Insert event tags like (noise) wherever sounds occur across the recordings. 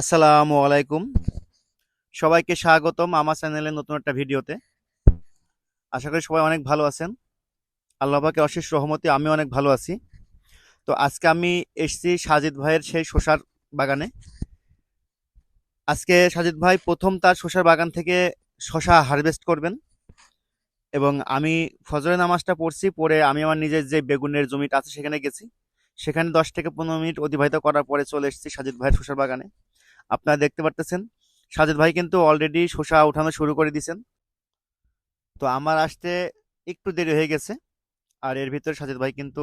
আসসালামু আলাইকুম। সবাইকে স্বাগতম আমার চ্যানেলে নতুন একটা ভিডিওতে। আশা করি সবাই অনেক ভালো আছেন। আল্লাহ পাকের অশেষ রহমতে আমি অনেক ভালো আছি। তো আজকে আমি এসেছি সাজিদ ভাইয়ের সেই শসার বাগানে। আজকে সাজিদ ভাই প্রথম তার শসার বাগান থেকে শসা হারভেস্ট করবেন এবং আমি ফজরের নামাজটা পড়ছি পরে আমি আমার নিজের যে বেগুনের জমিটা আছে সেখানে গেছি। সেখানে দশ থেকে পনেরো মিনিট অতিবাহিত করার পরে চলে এসেছি সাজিদ ভাইয়ের শসার বাগানে। আপনারা দেখতে পারতেছেন। সাজেদ ভাই কিন্তু অলরেডি শসা উঠানো শুরু করে দিয়েছেন তো আমার আসতে একটু দেরি হয়ে গেছে। আর এর ভিতরে সাজেদ ভাই কিন্তু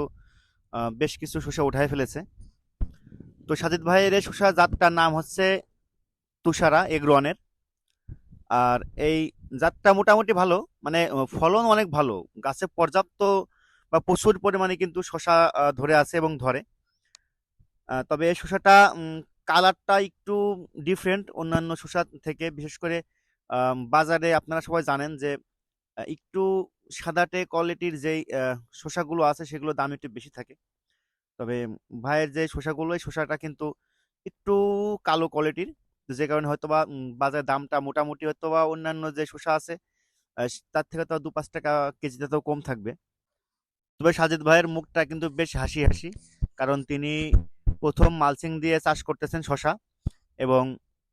বেশ কিছু শসা উঠায় ফেলেছে। তো সাজিদ ভাইয়ের এই শসা জাতটার নাম হচ্ছে তুষারা এগ্রোয়ানের। আর এই জাতটা মোটামুটি ভালো মানে ফলন অনেক ভালো। গাছে পর্যাপ্ত বা প্রচুর পরিমাণে কিন্তু শশা ধরে আছে এবং ধরে। তবে এই উম, কালারটা একটু ডিফারেন্ট অন্যান্য শসা থেকে বিশেষ করে বাজারে আপনারা সবাই জানেন যে একটু সাদাটে কোয়ালিটির যেই শসাগুলো আছে সেগুলো দাম একটু বেশি থাকে। তবে ভাইয়ের যে শসাগুলো এই শসাটা কিন্তু একটু কালো কোয়ালিটির যে কারণে হয়তোবা উম, বাজারে দামটা মোটামুটি হয়তোবা অন্যান্য যে শসা আছে তার থেকে তো দু পাঁচ টাকা কেজিতে তো কম থাকবে। তবে সাজিদ ভাইয়ের মুখটা কিন্তু বেশ হাসি হাসি কারণ তিনি প্রথম মালচিং দিয়ে চাষ করতেছেন শশা এবং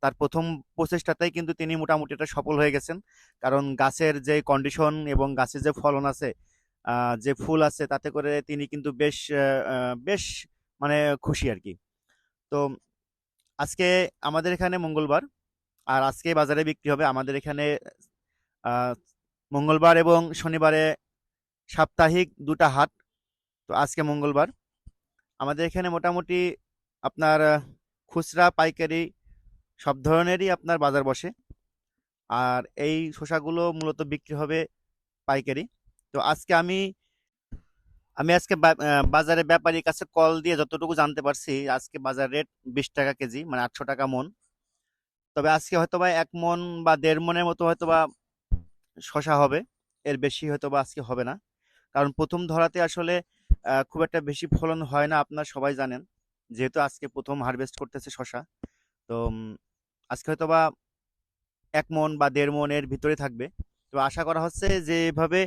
তার প্রথম প্রচেষ্টাতেই কিন্তু তিনি মোটামুটি এটা সফল হয়ে গেছেন। কারণ গাছের যে কন্ডিশন এবং গাছের যে ফলন আছে যে ফুল আছে, তাতে করে তিনি কিন্তু বেশ বেশ মানে খুশি আর কি। তো আজকে আমাদের এখানে মঙ্গলবার আর আজকে বাজারে বিক্রি হবে আমাদের এখানে মঙ্গলবার এবং শনিবারে সাপ্তাহিক দুটা হাট। তো আজকে মঙ্গলবার। আমাদের এখানে মোটামুটি আপনার খুচরা, পাইকারি সব ধরনেরই আপনার বাজার বসে। আর এই শসাগুলো মূলত বিক্রি হবে পাইকারি। তো আজকে আমি আমি আজকে বা- বাজারে ব্যাপারীর কাছে কল দিয়ে যতটুকু জানতে পারছি, আজকে বাজার রেট বিশ টাকা কেজি মানে আটশো টাকা মন। তবে আজকে হয়তো বা এক মন বা দেড় মনের মতো হয়তোবা শসা হবে। এর বেশি হয়তো বা আজকে হবে না। কারণ প্রথম ধরাতে আসলে খুব একটা বেশি ফলন হয় না, আপনারা সবাই জানেন। যেহেতু আজকে প্রথম হারভেস্ট করতেছে শশা তো আজকে হয়তোবা এক মন বা দেড় মনের ভিতরে থাকবে। তো আশা করা হচ্ছে যে এভাবে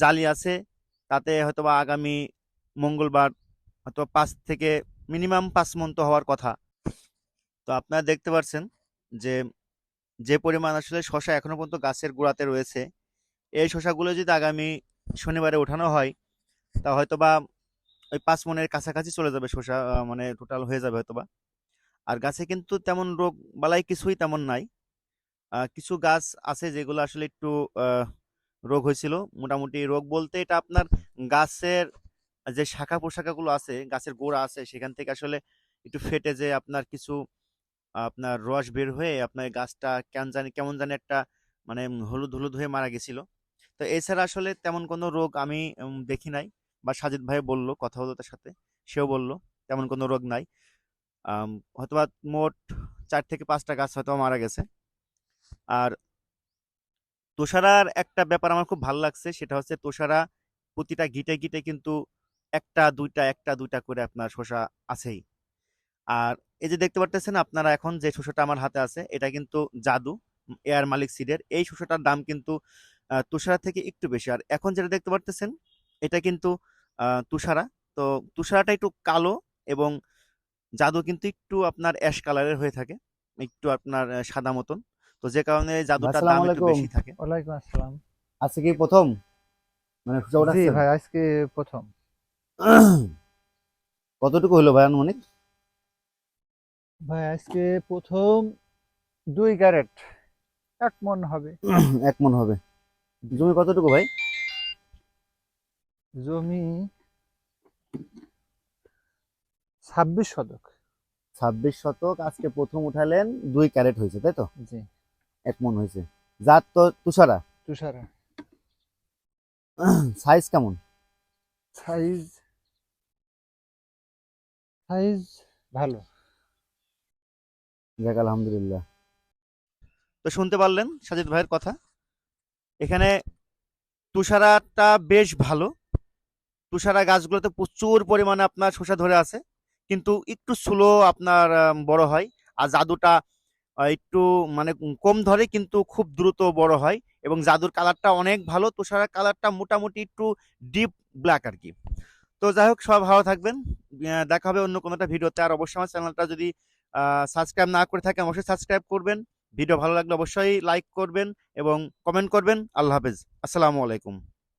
জালি আছে, তাতে হয়তোবা আগামী মঙ্গলবার হয়তো পাঁচ থেকে মিনিমাম পাঁচ মন তো হওয়ার কথা। তো আপনারা দেখতে পাচ্ছেন যে যে পরিমাণ আসলে শশা এখনও পর্যন্ত গাছের গোড়াতে রয়েছে, এই শশাগুলো যদি আগামী শনিবারে ওঠানো হয়, তা হয়তোবা ওই পাঁচ মনের কাছাকাছি চলে যাবে শসা মানে টোটাল হয়ে যাবে হয়তোবা। আর গাছে কিন্তু তেমন রোগ বালাই কিছুই তেমন নাই। কিছু গাছ আছে যেগুলো আসলে একটু রোগ হয়েছিল। মোটামুটি রোগ বলতে এটা আপনার গাছের যে শাখা পোশাখাগুলো আছে, গাছের গোড়া আছে, সেখান থেকে আসলে একটু ফেটে যে আপনার কিছু, আপনার রস বের হয়ে আপনার গাছটা কেমন জানি কেমন জানি একটা মানে হলুদ হলুদ হয়ে মারা গেছিল। তো এছাড়া আসলে তেমন কোনো রোগ আমি দেখি নাই। বা সাজিদ ভাই বলল, কথা হলো তার সাথে, সেও বলল, তেমন কোনো রোগ নাই। হয়তোবা মোট চার থেকে পাঁচটা গাছ হয়তো মারা গেছে। আর তোষারার একটা ব্যাপার আমার খুব ভালো লাগছে, সেটা হচ্ছে তোষারা প্রতিটা গিটে গিটে কিন্তু একটা, দুইটা একটা, দুইটা করে আপনার শসা আছেই। আর এই যে দেখতে পারতেছেন আপনারা এখন যে শসাটা আমার হাতে আছে, এটা কিন্তু জাদু এয়ার মালিক সিডের। এই শসাটার দাম কিন্তু তুষারা থেকে একটু বেশি। আর এখন যেটা দেখতে পারতেছেন, এটা কিন্তু তুষারা। তো তুষারাটা একটু কালো এবং জাদু কিন্তু একটু আপনার অ্যাশ কালারের হয়ে থাকে। একটু আপনার সাদা মতন। তো যে কারণে জাদুটার দাম একটু বেশি থাকে। ওয়ালাইকুম আসসালাম। আজকে কি প্রথম? মানে জি ভাই আজকে প্রথম। (clears throat) কতটুকু হলো ভাই আনুমানিক? ভাই আজকে প্রথম দুই ক্যারেট। এক মন হবে। (clears throat) এক মন হবে। জমি কতটুকু ভাই? জমি ছাব্বিশ শতক। ছাব্বিশ শতক আজকে প্রথম উঠালেন দুই ক্যারেট হয়েছে তাই তো? জি। এক মন হয়েছে। জাত তো তুষারা? তুষারা। সাইজ কেমন? সাইজ সাইজ ভালো। যাক আলহামদুলিল্লাহ। তো শুনতে পারলেন সাজিদ ভাইয়ের কথা। এখানে তুষারাটা বেশ ভালো। তুষারা গাছগুলোতে প্রচুর পরিমাণে আপনার শসা ধরে আছে, কিন্তু একটু স্লো আপনার বড় হয় আর জাদুটা একটু মানে কম ধরে কিন্তু খুব দ্রুত বড় হয় এবং জাদুর কালারটা অনেক ভালো। তুষারের কালারটা মোটামুটি একটু ডিপ ব্ল্যাক আর কি তো যাই হোক সব ভালো থাকবেন। দেখা হবে অন্য কোনো একটা ভিডিওতে। আর অবশ্যই আমার চ্যানেলটা যদি সাবস্ক্রাইব না করে থাকেন, অবশ্যই সাবস্ক্রাইব করবেন। ভিডিও ভালো লাগলে অবশ্যই লাইক করবেন এবং কমেন্ট করবেন। আল্লাহ হাফেজ। আসসালামু আলাইকুম।